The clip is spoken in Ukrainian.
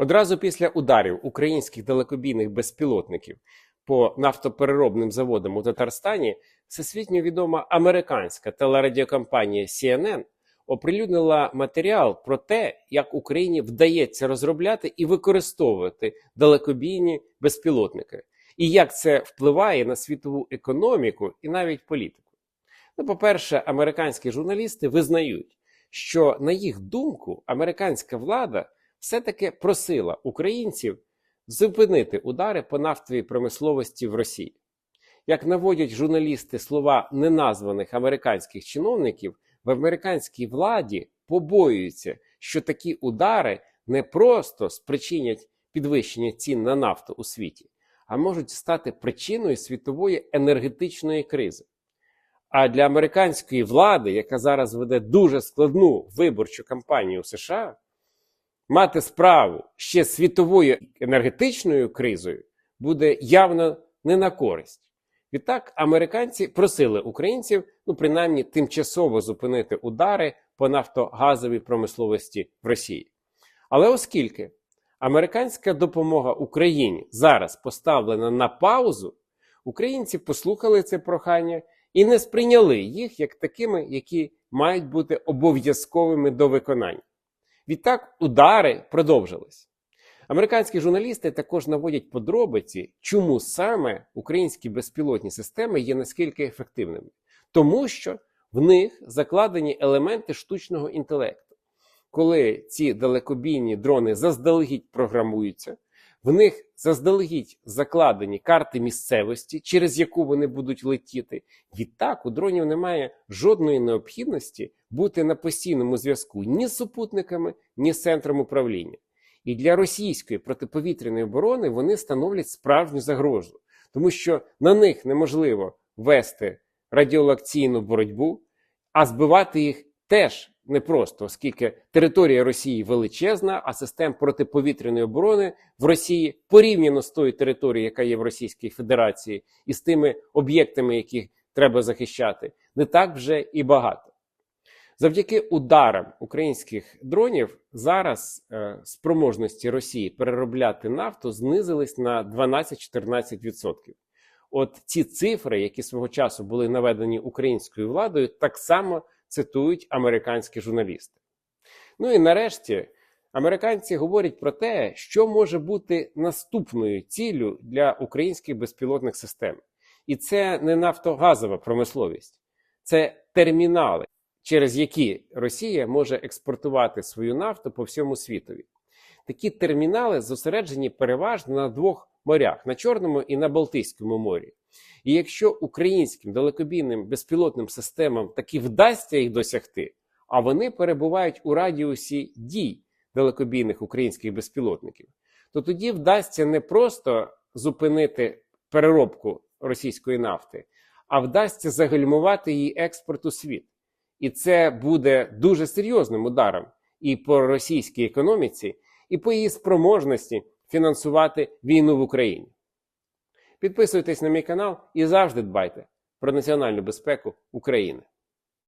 Одразу після ударів українських далекобійних безпілотників по нафтопереробним заводам у Татарстані всесвітньо відома американська телерадіокомпанія CNN оприлюднила матеріал про те, як Україні вдається розробляти і використовувати далекобійні безпілотники, і як це впливає на світову економіку і навіть політику. Ну, по-перше, американські журналісти визнають, що на їх думку американська влада все-таки просила українців зупинити удари по нафтовій промисловості в Росії. Як наводять журналісти слова неназваних американських чиновників, в американській владі побоюються, що такі удари не просто спричинять підвищення цін на нафту у світі, а можуть стати причиною світової енергетичної кризи. А для американської влади, яка зараз веде дуже складну виборчу кампанію у США, мати справу ще світовою енергетичною кризою буде явно не на користь. Відтак, американці просили українців, ну принаймні тимчасово зупинити удари по нафтогазовій промисловості в Росії. Але оскільки американська допомога Україні зараз поставлена на паузу, українці послухали це прохання і не сприйняли їх як такими, які мають бути обов'язковими до виконання. Відтак удари продовжились. Американські журналісти також наводять подробиці, чому саме українські безпілотні системи є наскільки ефективними, тому що в них закладені елементи штучного інтелекту. Коли ці далекобійні дрони заздалегідь програмуються, в них заздалегідь закладені карти місцевості, через яку вони будуть летіти. Відтак у дронів немає жодної необхідності бути на постійному зв'язку ні з супутниками, ні з центром управління. І для російської протиповітряної оборони вони становлять справжню загрозу, тому що на них неможливо вести радіолакційну боротьбу, а збивати їх теж непросто, оскільки територія Росії величезна, а систем протиповітряної оборони в Росії порівняно з тою територією, яка є в Російській Федерації, і з тими об'єктами, яких треба захищати, не так вже і багато. Завдяки ударам українських дронів зараз е, спроможності Росії переробляти нафту знизились на 12-14%. От ці цифри, які свого часу були наведені українською владою, так само цитують американські журналісти. Ну і нарешті американці говорять про те, що може бути наступною ціллю для українських безпілотних систем. І це не нафтогазова промисловість, це термінали, через які Росія може експортувати свою нафту по всьому світові. Такі термінали зосереджені переважно на двох морях на Чорному і на Балтійському морі. І якщо українським далекобійним безпілотним системам таки вдасться їх досягти, а вони перебувають у радіусі дій далекобійних українських безпілотників, то тоді вдасться не просто зупинити переробку російської нафти, а вдасться загальмувати її експорт у світ. І це буде дуже серйозним ударом і по російській економіці, і по її спроможності фінансувати війну в Україні. Підписуйтесь на мій канал і завжди дбайте про національну безпеку України.